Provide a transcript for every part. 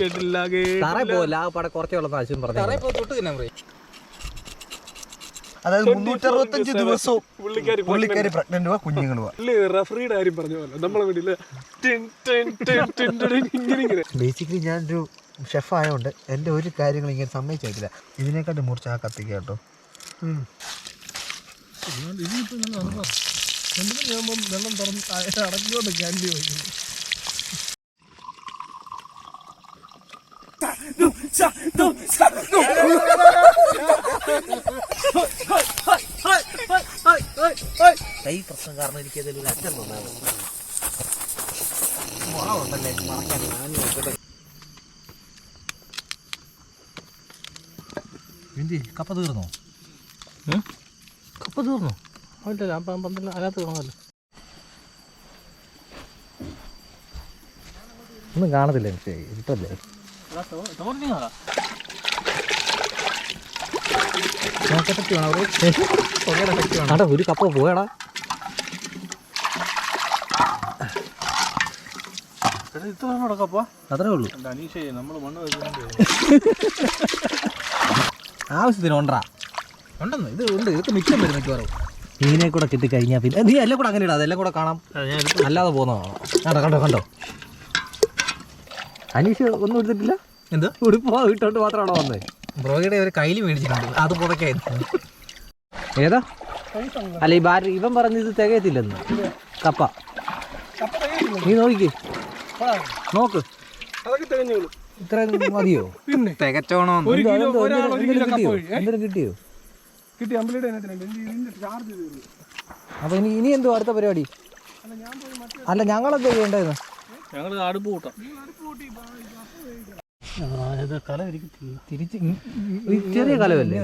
കേട്ടില്ല തറ പോല ആ പടം കുറച്ചേ ഉള്ള പറഞ്ഞു അതായത് മുന്നൂറ്ററുപത്തഞ്ച് ദിവസവും പുള്ളിക്കാരി പുള്ളിക്കാരി പ്രഗ്നന്റ് കുഞ്ഞുങ്ങളുവാ. റഫറിയുടെ കാര്യം പറഞ്ഞ പോലെ നമ്മളെ വീട്ടിൽ ടിൻ ടിൻ ടിൻ ടിൻ ടിൻ ഇങ്ങനെ ഇങ്ങനെ. ബേസിക്കലി ഞാനൊരു ഷെഫ് ആയതുകൊണ്ട് എന്റെ ഒരു കാര്യങ്ങൾ ഇങ്ങനെ സമ്മതിച്ചില്ല ഇതിനെക്കാട്ടി മുറിച്ച് ആ കത്തിക്ക കേട്ടോ. ഞാൻ വെള്ളം തുറന്ന് അടഞ്ഞുകൊണ്ട് ക്യാൻഡി വയ്ക്കുന്നു കൈ പ്രശ്നം കാരണം എനിക്ക് അതിൽ അച്ഛൻ തോന്നാറ് എന്തി? കപ്പ തീർന്നോ? കപ്പ തീർന്നോ? അല്ല പന്ത്രണ്ട് അതിനകത്ത് കാണാമല്ലോ ഒന്നും കാണത്തില്ല എനിക്ക്. ഇട്ടല്ലേ ഒരു കപ്പ പോയടാ. അത്രേ ഉള്ളൂ. ആവശ്യത്തിന് ഉണ്ടാ ഉണ്ടെന്ന്? ഇത് ഉണ്ട്. ഇത് മിച്ചം വരും മിക്കവാറും. മീനെ കൂടെ കിട്ടിക്കഴിഞ്ഞാൽ പിന്നെ നീ എല്ലാം കൂടെ അങ്ങനെ ഇടാം. അതെല്ലാം കൂടെ കാണാം. അല്ലാതെ പോകുന്നതാണോ? കണ്ടോ കണ്ടോ കണ്ടോ? അനീഷ് ഒന്നും എടുത്തിട്ടില്ല? എന്താ? ഉടുപ്പോ ഇട്ടോണ്ട് മാത്രമാണോ വന്നത് ബ്രോയുടെ ഒരു കയ്യിൽ മേടിച്ചിട്ടുണ്ട്. അത് പുറക്കായിരുന്നു ഏതാ? അല്ല ഈ ഭാര്യ ഇവൻ പറഞ്ഞത് തികയത്തില്ലെന്ന്. കപ്പ. നീ നോക്കിക്കേ. നോക്ക്. ഇത്ര മതിയോ? പിന്നെ. തികച്ചോണോ? ഒരു കിലോ ഒരാൾ ഒരു കിലോ കപ്പ കിട്ടിയോ? അപ്പൊ ഇനി ഇനി എന്തോ അടുത്ത പരിപാടി? അല്ല ഞങ്ങളെന്താ ചെയ്യേണ്ടത്? ഞങ്ങൾ തിരിച്ച് ഈ ചെറിയ കലവല്ലേ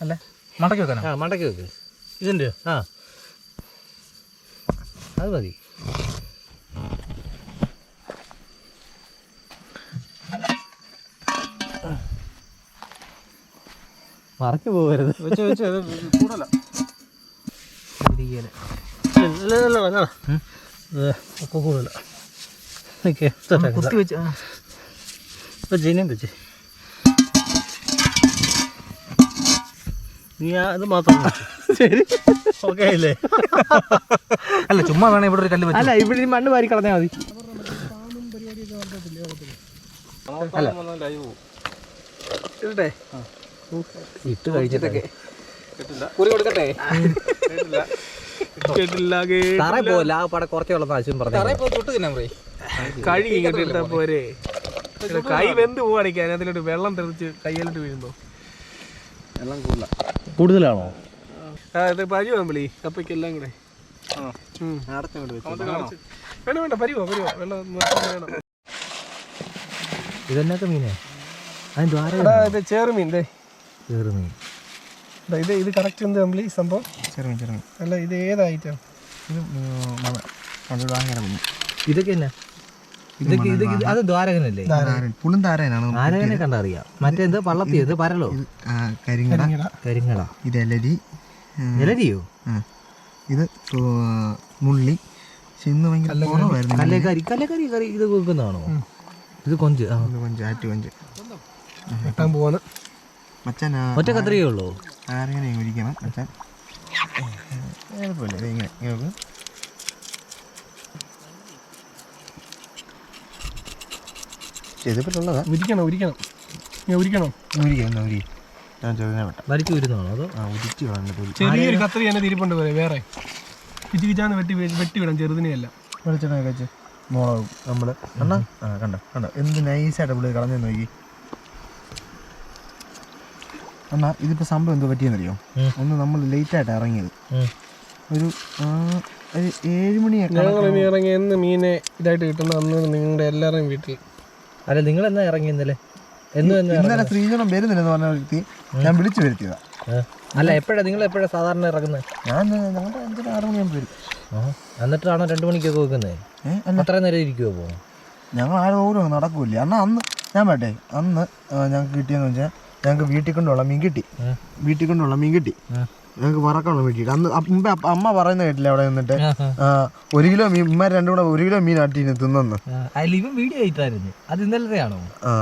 അല്ല? മടക്കി വെക്കാനോ ആ മടക്കി വെക്ക്. ഇതിന്റെ ആ. അത് മതി. മറച്ചു പോകരുത്. വെച്ച് വെച്ച് ഒക്കെ കൂടല കുത്തി വെച്ച് ആ. ഇപ്പൊ ജനിയം വെച്ച്. നീ അത് മാത്രം ശരി. ഓക്കെ അല്ലേ? അല്ല ചുമ്മാ വേണേ ഇവിടെ ഒരു കല്ല് അല്ല ഇവിടെ മണ്ണ് വാരി കളഞ്ഞാൽ മതി. ഇട്ടേ. ഇട്ട് കഴിച്ചിട്ടൊക്കെ കേട്ടില്ല. കേട്ടില്ല. തറ പോല ആ പടം കുറച്ചേ ഉള്ള ആവശ്യം പറഞ്ഞു കഴുകി ഇങ്ങോട്ട് ഇട്ടാ പോരെ. കൈ വെന്ത് പോവാണെങ്കിൽ അതിനകത്തിലോട്ട് വെള്ളം തെറിച്ച് കയ്യിലോട്ട് വീഴുന്നു. കൂടുതലാണോ? ആ ഇത് പരിവാ കപ്പയ്ക്ക് എല്ലാം കൂടെ. വേണ്ട വേണ്ട പരിവോ പരിവോ. വെള്ളം വേണം. ഇതെന്നൊക്കെ മീനേ? ഇത് ചേറുമീൻ ദേ. കയറി മീൻ ദാ ഇത് ഇത് കറക്റ്റ് എന്ത് കമ്പിളി സംഭവം? ചെറുമീൻ ചെറുമീൻ. അല്ല ഇത് ഏതായിട്ടാ ഇത് മണൽ കുഞ്ഞ് ഇതൊക്കെ എന്നാ? ഇതൊക്കെ ഇത് അത് ദ്വാരകനല്ലേ? പുള്ളും താരകനാണ് ആരകനെ കണ്ടറിയാം. മറ്റെന്ത് പള്ളത്തി ഇത് പരലോ കരിങ്ങട. കരിങ്ങട. ഇത് എലരി. എലരിയോ? ഇലരിയോ ഇത് മുള്ളി. പക്ഷെ ഇന്ന് ഭയങ്കര കുറവായിരുന്നു. കല്ലേക്കരി. കല്ലേക്കരി കറി ഇത് വെക്കുന്നതാണോ? ഇത് കൊഞ്ച്. കൊഞ്ച് ആറ്റ് കൊഞ്ച്. വെട്ടാൻ പോവാണ്. മച്ചാൻ ഒറ്റ കത്രികയുള്ളൂ ഉള്ളൂ? ആരങ്ങനെ ഒഴിക്കണം മച്ചാൻ. ഇങ്ങനെ ഇങ്ങനെ വെക്കും. ചെയ്തപ്പോഴുള്ളതാ ഉരിക്കണം ഉരിക്കണം. ഉരിക്കണം? ഊരി ഞാൻ ചെറുങ്ങനെ വെട്ടാം വലിച്ചു വരുന്നതാണോ അതോ? ആ ഉരിച്ച് ചെറിയൊരു കത്രി തന്നെ തിരിപ്പുണ്ട് പോലെ വേറെ. കിച്ച് കിച്ചാന്ന് വെട്ടി വെട്ടി വിടാം ചെറുതിനെയല്ല വെളിച്ചെണ്ണ വെച്ച് മുളകും നമ്മൾ അണ്ണാ ആ കണ്ടോ കണ്ടോ. എന്ത് നൈസായിട്ട് പുള്ളി കളഞ്ഞു നോക്കി. അണ്ണാ ഇതിപ്പോൾ സംഭവം എന്തോ പറ്റിയെന്നറിയോ. ഒന്ന് നമ്മൾ ലേറ്റായിട്ട് ഇറങ്ങിയത്. ഒരു ആ, ഒരു ഏഴ് മണിയൊക്കെ ഇറങ്ങി എന്ന് മീനെ ഇതായിട്ട് കിട്ടുന്ന അന്ന് നിങ്ങളുടെ എല്ലാവരുടെയും വീട്ടിൽ. അല്ല നിങ്ങൾ എന്നാ ഇറങ്ങി ഇന്നലെ? എന്നും ഇന്നലെ ശ്രീജനം വരുന്നില്ലെന്ന് പറഞ്ഞ വ്യക്തി ഞാൻ വിളിച്ചു വരുത്തിയതാ. അല്ല എപ്പോഴാ? നിങ്ങൾ എപ്പോഴാ സാധാരണ ഇറങ്ങുന്നത്? ഞാൻ ഞങ്ങളുടെ അഞ്ചര ആറ് മണിയാകുമ്പോൾ വരും. എന്നിട്ടാണോ രണ്ടു മണിക്കൊക്കെ വെക്കുന്നത് അത്ര നേരം ഇരിക്കുമോ പോകും ഞങ്ങൾ ആരും ദൂരം നടക്കൂല അന്ന് അന്ന് ഞാൻ വേട്ടെ അന്ന് ഞങ്ങക്ക് ഞങ്ങൾക്ക് കിട്ടിയെന്ന് വെച്ചാൽ ഞങ്ങൾക്ക് വീട്ടിൽ കൊണ്ടുള്ള മീൻ കിട്ടി. വീട്ടിൽ കൊണ്ടുള്ള മീൻ കിട്ടി. ഞങ്ങൾക്ക് വറക്കണം വീട്ടിൽ? അന്ന് മുമ്പേ അമ്മ പറയുന്ന കേട്ടില്ല അവിടെ നിന്നിട്ട്? ഒരു കിലോ മീൻ ഉമ്മ രണ്ടും കൂടെ ഒരു കിലോ മീൻ ആട്ടിന് തിന്നു ഇവൻ വീഡിയോ ആയിട്ടായിരുന്നു. അത് ഇന്നലത്തെ ആണോ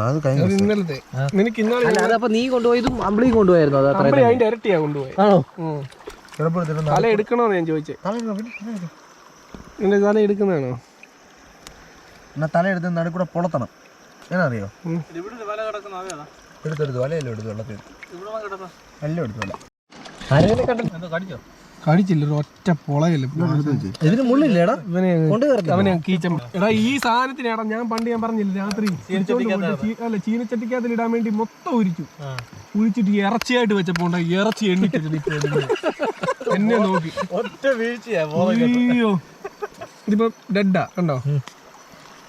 അത് ഇന്നലത്തെ. നിനക്ക് ഇന്നലെ അല്ല അതപ്പോ നീ കൊണ്ടുപോയതും അമ്പിളി കൊണ്ടുപോയിരുന്നു അത് അത്ര അമ്പലി അതിന്റെ ഇരട്ടിയാ കൊണ്ടുപോയി ആണോ? തല എടുക്കണോന്ന് ഞാൻ ചോദിച്ചേ. നിന്റെ തല എടുക്കുന്നതാണോ? എന്നാ തല എടുത്ത് നടുക്കൂടെ പൊളത്തണം. എന്നറിയോ എടുത്തെടുത്ത് എടുത്തെടുത്തു വലയല്ലോ എടുത്തു വെള്ളത്തിൽ. എല്ലാം എടുത്തു വല കടിച്ചില്ല ഒരു ഒറ്റ പൊളയല്ല. ഇതിന് മുള്ളില്ലേടാ? ഇവനെ. അവനെ കീച്ചം എടാ ഈ സാധനത്തിന് എടാ ഞാൻ പണ്ട് ഞാൻ പറഞ്ഞില്ല രാത്രി അല്ല ചീനച്ചട്ടിക്കകത്തിൽ ഇടാൻ വേണ്ടി മൊത്തം ഉരിച്ചു. ഉരിച്ചിട്ട് ഇറച്ചിയായിട്ട് വെച്ചപ്പോ ഇറച്ചി എണ്ണിട്ടിട്ട് എന്നെ നോക്കി. ഒറ്റ വീഴ്ചയാ അയ്യോ. ഇതിപ്പോ ഡെഡാ കണ്ടോ?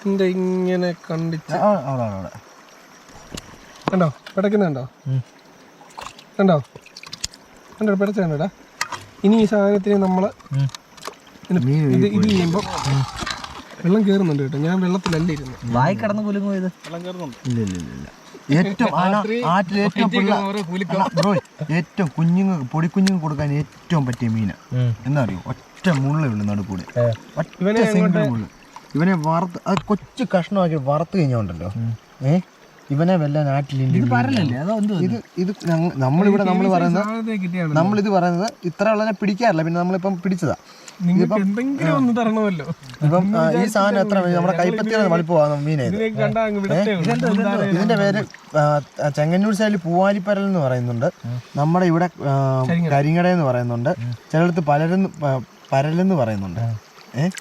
എന്റെ ഇങ്ങനെ കണ്ടിച്ച്. കണ്ടോ? പിടക്കുന്നുണ്ടോ കണ്ടോ? കണ്ടോ പിടച്ച കണ്ടോടാ ഇനി ഈ സാധനത്തിന് നമ്മൾ ഇത് ഇത് ചെയ്യുമ്പോൾ ചെയ്യുമ്പോ വെള്ളം കേറുന്നുണ്ട് കേട്ടോ. ഞാൻ വെള്ളത്തിലല്ല ഇരുന്നു. വായി കടന്ന് പോയത് വെള്ളം ഇല്ല ഇല്ല ഇല്ല ഇല്ല ഏറ്റവും ആറ്റിൽ ഏറ്റവും ബ്രോ ഏറ്റവും കുഞ്ഞുങ്ങൾക്ക് പൊടിക്കുഞ്ഞുങ്ങൾക്ക് കൊടുക്കാൻ ഏറ്റവും പറ്റിയ മീന. എന്താ അറിയോ ഒറ്റ മുള്ള ഉള്ളു നടുക്കൂടെ. ഒറ്റ സിംഗിൾ മുള്ളു. ഇവനെ വറുത്ത് അത് കൊച്ചു കഷ്ണമാക്കി വറുത്ത് കഴിഞ്ഞോണ്ടല്ലോ. ഏ? ഇവനെ വല്ല നാട്ടിലുണ്ട് ഇത് ഇത്? നമ്മളിവിടെ നമ്മൾ പറയുന്നത് നമ്മളിത് പറയുന്നത് ഇത്ര ഉള്ളതിനെ പിടിക്കാറില്ല. പിന്നെ നമ്മളിപ്പം പിടിച്ചതാ. ഇപ്പം ഈ സാധനം എത്ര? നമ്മുടെ കൈപ്പത്തിയാണ് വളിപ്പോവാ മീനെ ഇത്. ഇതിലേക്ക് കണ്ടാ വിടത്തേ ഉള്ളൂ. ഇതിന്റെ പേര് ചെങ്ങന്നൂർ സൈഡിൽ പൂവാലിപ്പരൽ എന്ന് പറയുന്നുണ്ട്. നമ്മുടെ ഇവിടെ കരിങ്ങട എന്ന് പറയുന്നുണ്ട്. ചിലടത്ത് പലരെന്ന് പരലെന്ന് പറയുന്നുണ്ട്. ഏഹ്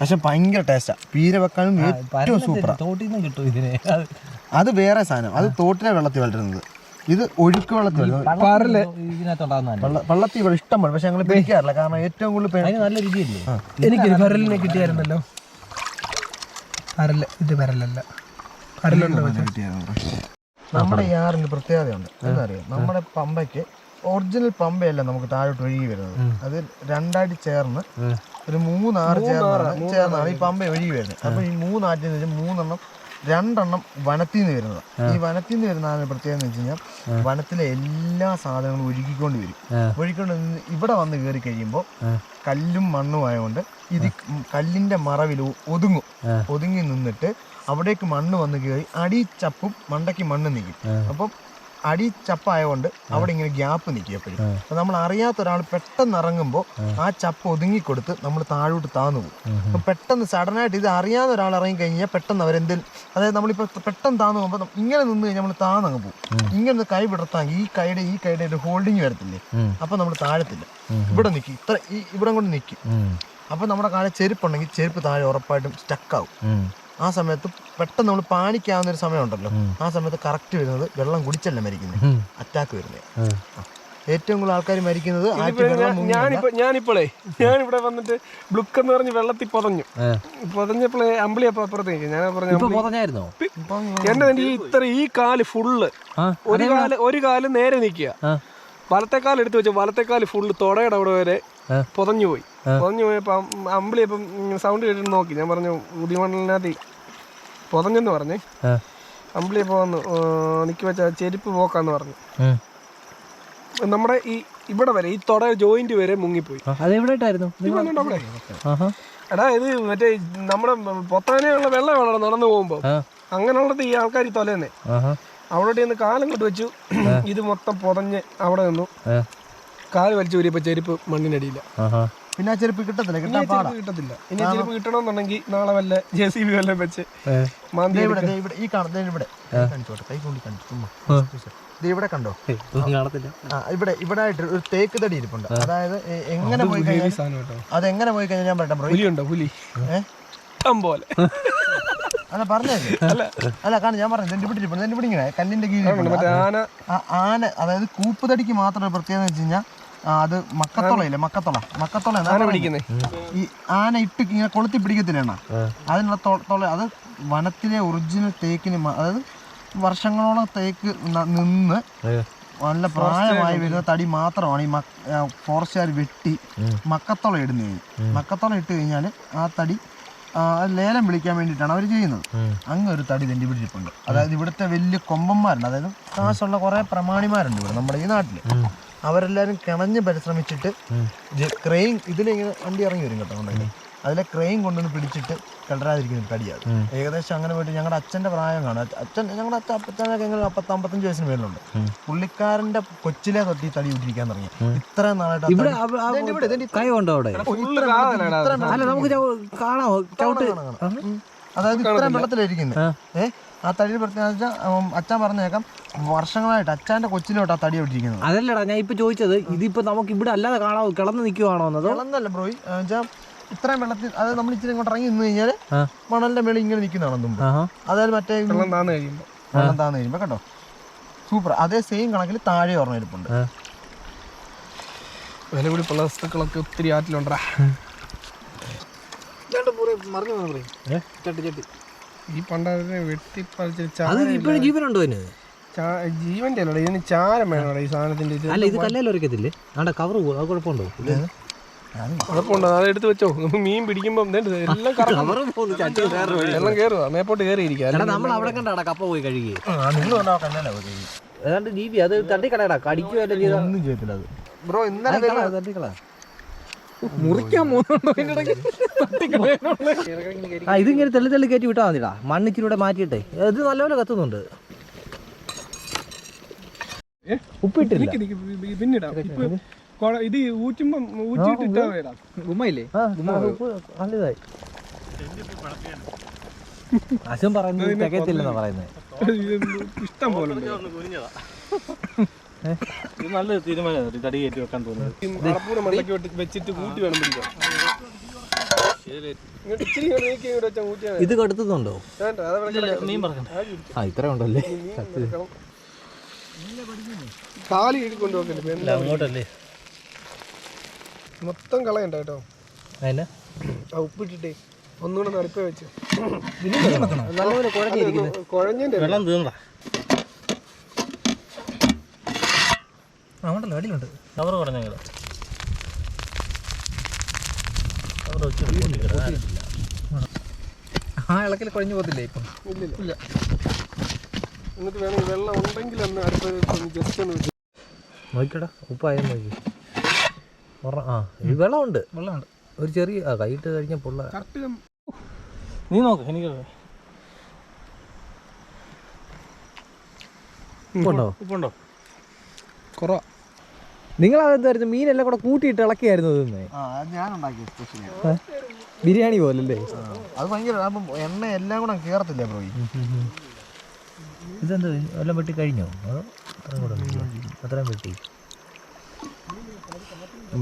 പക്ഷെ ഭയങ്കര ടേസ്റ്റാ പീര വെക്കാനും ഏറ്റവും സൂപ്പറാ തോട്ടിൽ നിന്നും കിട്ടും ഇതിനെ. അത് വേറെ സാധനം. അത് തോട്ടിലെ വെള്ളത്തിൽ വളരുന്നത് ഇത് ഒഴുക്ക് വെള്ളത്തിൽ വളരുന്നത് ഇതിനകത്തുണ്ടാകുന്നതല്ല വെള്ള- വെള്ളത്തിൽ ഇവിടെ ഇഷ്ടം പോലെ. പക്ഷെ ഞങ്ങൾ പിടിക്കാറില്ല. കാരണം ഏറ്റവും കൂടുതൽ പേ- നല്ല രുചിയല്ലേ? എനിക്ക് പരലിനെ കിട്ടിയായിരുന്നല്ലോ. പരൽ. ഇത് പരലല്ല. പരലുണ്ടോ നമ്മുടെ ഈ ആറിന് പ്രത്യേകതയുണ്ട്. എന്നറിയോ നമ്മുടെ പമ്പയ്ക്ക് ഒറിജിനൽ പമ്പയല്ല നമുക്ക് താഴോട്ട് ഒഴുകി വരുന്നത്. അത് രണ്ടായിട്ട് ചേർന്ന് ഒരു മൂന്നാറ് ചേർന്നാണ് ചേർന്നാണ് ഈ പമ്പ ഒഴുകി വരുന്നത്. അപ്പൊ ഈ മൂന്നാറ്റിൽ നിന്ന് മൂന്നെണ്ണം രണ്ടെണ്ണം വനത്തിൽ നിന്ന് വരുന്നത് ഈ വനത്തിൽ നിന്ന് വരുന്ന പ്രത്യേകത എന്ന് വെച്ച് കഴിഞ്ഞാൽ വനത്തിലെ എല്ലാ സാധനങ്ങളും ഒഴുകിക്കൊണ്ട് വരും. ഒഴുകിക്കൊണ്ട് ഇവിടെ വന്ന് കയറി കഴിയുമ്പോൾ കല്ലും മണ്ണും ആയതുകൊണ്ട് ഇത് കല്ലിന്റെ മറവിൽ ഒതുങ്ങും. ഒതുങ്ങി നിന്നിട്ട് അവിടേക്ക് മണ്ണ് വന്ന് കയറി അടി ചപ്പും മണ്ടയ്ക്ക് മണ്ണ് നീക്കും അപ്പം അടി ചപ്പായതുകൊണ്ട് അവിടെ ഇങ്ങനെ ഗ്യാപ്പ് നിൽക്കുക എപ്പോഴും അപ്പൊ നമ്മൾ അറിയാത്ത ഒരാൾ പെട്ടെന്ന് ഇറങ്ങുമ്പോൾ ആ. ചപ്പ് ഒതുങ്ങി കൊടുത്ത് നമ്മൾ താഴോട്ട് താന്നു പോകും. അപ്പം പെട്ടെന്ന് സഡനായിട്ട് ഇത് അറിയാതെ ഒരാൾ ഇറങ്ങിക്കഴിഞ്ഞാൽ പെട്ടെന്ന് അവരെന്തെങ്കിലും അതായത് നമ്മളിപ്പോൾ പെട്ടെന്ന് താന്നു പോകുമ്പോൾ ഇങ്ങനെ നിന്ന് കഴിഞ്ഞാൽ നമ്മൾ താന്നങ്ങ് പോകും. ഇങ്ങനെ കൈ വിടർത്താമെങ്കിൽ ഈ കൈയുടെ ഈ കൈയുടെ ഒരു ഹോൾഡിങ് വരത്തില്ലേ? അപ്പൊ നമ്മൾ താഴത്തില്ല. ഇവിടെ നിൽക്കും ഇത്ര ഈ ഇവിടെ കൊണ്ട് നിൽക്കും അപ്പൊ നമ്മുടെ കാലം ചെരുപ്പുണ്ടെങ്കിൽ ചെരുപ്പ് താഴെ ഉറപ്പായിട്ടും സ്റ്റക്കാവും ആ സമയത്ത് പെട്ടെന്ന് നമ്മൾ പാനിക്കാവുന്ന ഒരു സമയമുണ്ടല്ലോ. ആ സമയത്ത് കറക്റ്റ് വരുന്നത് വെള്ളം കുടിച്ചല്ല മരിക്കുന്നത്. അറ്റാക്ക് വരുന്നത് ഏറ്റവും കൂടുതൽ ആൾക്കാർ മരിക്കുന്നത് ഞാനിപ്പോ ഞാനിപ്പോളേ ഞാനിവിടെ വന്നിട്ട് ബ്ലുക്ക് എന്ന് പറഞ്ഞ് വെള്ളത്തിൽ പൊതഞ്ഞു. പൊതഞ്ഞപ്പോഴേ അമ്പിളി അപ്പൊ അപ്പുറത്തേക്ക് ഞാൻ പറഞ്ഞു എന്റെ തന്നെ ഈ ഇത്ര ഈ കാൽ ഫുള്ള് ഒരു കാൽ ഒരു കാൽ നേരെ നിൽക്കുക. വലത്തെ കാൽ എടുത്ത് വെച്ച വലത്തെ കാൽ ഫുള്ള് തുടയുടെ അവിടെ വരെ പൊതഞ്ഞു പോയി. പൊതഞ്ഞു പോയപ്പോ അമ്പിളി ഇപ്പം സൗണ്ട് കേട്ടിട്ട് നോക്കി. ഞാൻ പറഞ്ഞു ഉദിമണ്ഡലിനകത്ത് പൊതഞ്ഞെന്ന് പറഞ്ഞേ. അമ്പിളി ഇപ്പൊ വന്നു നിക്കി വെച്ച ചെരുപ്പ് പോക്കാന്ന് പറഞ്ഞു. നമ്മുടെ ഈ ഇവിടെ വരെ ഈ തൊട ജോയിന്റ് വരെ മുങ്ങിപ്പോയി. അവിടെ. എടാ ഇത് മറ്റേ നമ്മുടെ പൊത്താനെയുള്ള വേണം നടന്നു പോകുമ്പോ. അങ്ങനെയുള്ളത് ഈ ആൾക്കാർ ഈ തൊലേന്നെ അവിടെ നിന്ന് കാലം കൊണ്ട് വെച്ചു. ഇത് മൊത്തം പൊതഞ്ഞ് അവിടെ നിന്നു. കാൽ വലിച്ചു ഊരിയപ്പോ ചെരുപ്പ് മണ്ണിനടിയില്ല. പിന്നെ ആ ചെരുപ്പ് കിട്ടത്തില്ല കിട്ടാൻ പാടാ. കിട്ടത്തില്ല. ഇനി ചെരുപ്പ് കിട്ടണമെന്നുണ്ടെങ്കിൽ നാളെ വല്ല ജെ സി ബി വല്ല വെച്ച് മാന്തി ഇവിടെ ദേ ഇവിടെ ഈ കാണുന്ന ഇവിടെ. കാണിച്ചോട്ടെ കൈ കൊണ്ട് കാണിച്ചു ചുമ്മാ. ദേ ഇവിടെ കണ്ടോ? കാണത്തില്ല. ഇവിടെ ഇവിടെ ആയിട്ട് ഒരു തേക്ക് തടി ഇരിപ്പുണ്ട്. അതായത് എങ്ങനെ പോയി കഴിഞ്ഞാൽ അത് എങ്ങനെ പോയി കഴിഞ്ഞാൽ ഞാൻ പറയട്ടെ ബ്രോ? പുലിയുണ്ടോ പുലി? ഏ? പോലെ. അല്ല പറഞ്ഞേ അല്ല. കാരണം ഞാൻ പറഞ്ഞു ദേ ഇവിടെ കല്ലിന്റെ കീഴിൽ ആന അതായത് കൂപ്പുതടിക്ക് മാത്രം ഒരു പ്രത്യേകത എന്ന് വെച്ച് കഴിഞ്ഞാൽ അത് മക്കത്തോളയില്ലേ? മക്കത്തോള. മക്കത്തോള പിടിക്കുന്നത്? ഈ ആന ഇട്ട് ഇങ്ങനെ കൊളുത്തി പിടിക്കത്തില്ല എണ്ണ? അതിനുള്ള തൊള അത് വനത്തിലെ ഒറിജിനൽ തേക്കിന് അതായത് വർഷങ്ങളോളം തേക്ക് നിന്ന് നല്ല പ്രായമായി വരുന്ന തടി മാത്രമാണ് ഈ ഫോറസ്റ്റുകാർ വെട്ടി മക്കത്തോള ഇടുന്നത് മക്കത്തോള ഇട്ട് കഴിഞ്ഞാൽ ആ തടി ആ, ലേലം വിളിക്കാൻ വേണ്ടിയിട്ടാണ് അവർ ചെയ്യുന്നത്. അങ്ങ് ഒരു തടി ഇവിടെ അതായത് ഇവിടുത്തെ വലിയ കൊമ്പന്മാരുണ്ട്. അതായത് കാശുള്ള കുറേ പ്രമാണിമാരുണ്ട് ഇവിടെ നമ്മുടെ ഈ നാട്ടിൽ അവരെല്ലാരും കിണഞ്ഞ് പരിശ്രമിച്ചിട്ട് ക്രെയിൻ ഇതിലിങ്ങനെ വണ്ടി ഇറങ്ങി വരും കേട്ടോ ഉണ്ടെങ്കിൽ അതിലെ ക്രെയിൻ കൊണ്ടുവന്ന് പിടിച്ചിട്ട് കിടരാതിരിക്കുന്ന ഒരു കടിയാണ് ഏകദേശം അങ്ങനെ പോയിട്ട് ഞങ്ങളുടെ അച്ഛന്റെ പ്രായം കാണും. അച്ഛൻ ഞങ്ങളുടെ അച്ഛൻ അപ്പച്ചനൊക്കെ എങ്ങനെ പത്ത് അമ്പത്തഞ്ച് വയസ്സിന് മേലുണ്ട് പുള്ളിക്കാരന്റെ കൊച്ചിലെ തൊട്ടി തടി ഇട്ടിരിക്കാൻ തുടങ്ങി. ഇത്ര നാളായിട്ട് അല്ല നമുക്ക്. അതായത് ഇത്രയും വെള്ളത്തിലായിരിക്കുന്നത് ഏഹ് ആ തടി പ്രത്യേകത വെച്ചാൽ അച്ഛൻ പറഞ്ഞേക്കാം വർഷങ്ങളായിട്ട് അച്ഛന്റെ കൊച്ചിലോട്ട് ആ തടി ഇട്ടിരിക്കുന്നത് അതല്ലടാ ഞാൻ ഇപ്പൊ ചോദിച്ചത് ഇതിപ്പോ നമുക്ക് ഇവിടെ അല്ലാതെ കാണാവോ കിളന്ന് നിൽക്കുവാണോ എന്നത്? കിളന്നല്ല ബ്രോയി വെച്ചാൽ ഇത്രയും വെള്ളത്തിൽ അതായത് നമ്മൾ ഇച്ചിരി ഇങ്ങോട്ട് ഇറങ്ങി നിന്ന് കഴിഞ്ഞാൽ. മണലിന്റെ മേളിൽ ഇങ്ങനെ നിൽക്കുന്നതാണ് തുമ്പ് അതായത് മറ്റേ വെള്ളം താന്ന് കഴിയുമ്പോൾ വെള്ളം താന്ന് കഴിയുമ്പോൾ കേട്ടോ സൂപ്പർ. അതേ സെയിം കണക്കിൽ താഴെ ഓർമ്മ ഇരിപ്പുണ്ട്. വില കൂടി വസ്തുക്കളൊക്കെ ഒത്തിരി ആറ്റിലുണ്ടാ ചട്ടി ചട്ടി. ഈ പണ്ടാരനെ വെട്ടിപ്പറിച്ച് അത് ഇപ്പോഴും ജീവനുണ്ടോ അതിന്? ജീവന്റെ അല്ലടാ ഇതിന് ചാരം വേണം ഈ സാധനത്തിന്റെ ഇത്. അല്ല ഇത് ആണ്ട കവർ അത് കുഴപ്പമുണ്ടോ? കുഴപ്പമുണ്ടോ അത് എടുത്ത് വെച്ചോ. മീൻ പിടിക്കുമ്പോൾ എല്ലാം. വെള്ളം കയറുക മേപ്പോട്ട് കയറിയിരിക്കുക എടാ നമ്മൾ അവിടെ കണ്ടാടാ കപ്പ പോയി കഴുകി. ഏതാണ്ട് ജീവി അത് തട്ടിക്കളയടാ ഒന്നും ചെയ്യത്തില്ല അത്. ബ്രോ ഇന്നലെ തട്ടിക്കള. മുറിക്കാൻ പോകുന്നുണ്ടോ ആ ഇതിങ്ങനെ തെള്ളി തെള്ളി കയറ്റി വിട്ടാൽ മതിടാ. മണ്ണിച്ചിലൂടെ മാറ്റിയിട്ടെ. ഇത് നല്ലപോലെ കത്തുന്നുണ്ട്. ഉപ്പിട്ടില്ല. പിന്നിടാം. ഇത് ഊറ്റുമ്പം നല്ലതായി. അശം പറയുന്നത് തികയത്തില്ലെന്നാ പറയുന്നത് ഇഷ്ടം പോലെ ഉണ്ട്. ഇത് നല്ലൊരു തീരുമാനമാണ്. തടി കയറ്റി വെക്കാൻ തോന്നുന്നത്. വെച്ചിട്ട് കൂട്ടി വേണം പിടിക്കാൻ ഇങ്ങോട്ട് ഇച്ചിരി ഇങ്ങോട്ട് നീക്കി ഇങ്ങോട്ട് വെച്ചാൽ കൂട്ടിയാൽ മതി. ഇത് കടുത്തതുണ്ടോ? മീൻ ആ ഇത്ര ഉണ്ടല്ലേ? കാലി അങ്ങോട്ടല്ലേ? മൊത്തം കളയണ്ട കേട്ടോ. അതിന്? ആ ഉപ്പിട്ടിട്ടേ. ഒന്നുകൂടെ നടുപ്പേ വെച്ച്. നല്ലപോലെ കുഴഞ്ഞിരിക്കുന്നത് വെള്ളം തീർന്നടാ അങ്ങോട്ടല്ലോ? അടിയിലുണ്ട്. കവർ കുറഞ്ഞ കവർ വെച്ച് ആ ഇളക്കിൽ കുഴഞ്ഞു പോകത്തില്ലേ ഇപ്പം? ഇല്ല എന്നിട്ട് വേണമെങ്കിൽ വെള്ളം ഉണ്ടെങ്കിൽ ഒന്ന് അടുപ്പ് ജസ്റ്റ് ഒന്ന് നോക്കിക്കടാ ഉപ്പായ നോക്കി. ആ ഈ വെള്ളമുണ്ട്. വെള്ളമുണ്ട്. ഒരു ചെറിയ ആ കൈയിട്ട് കഴിഞ്ഞ പൊള്ള നീ നോക്ക് എനിക്ക് ഉപ്പുണ്ടോ? ഉപ്പുണ്ടോ? കുറവാ. നിങ്ങൾ അതെന്തായിരുന്നു മീനെല്ലാം കൂടെ കൂട്ടിയിട്ട് ഇളക്കിയായിരുന്നു തിന്നേ. ബിരിയാണി പോലല്ലേ? അത് ഭയങ്കര എണ്ണ എല്ലാം കൂടെ കേറത്തില്ല ബ്രോ ഇതെന്താ എല്ലാം വെട്ടി കഴിഞ്ഞോ? അതോ അത്രയും വെട്ടി.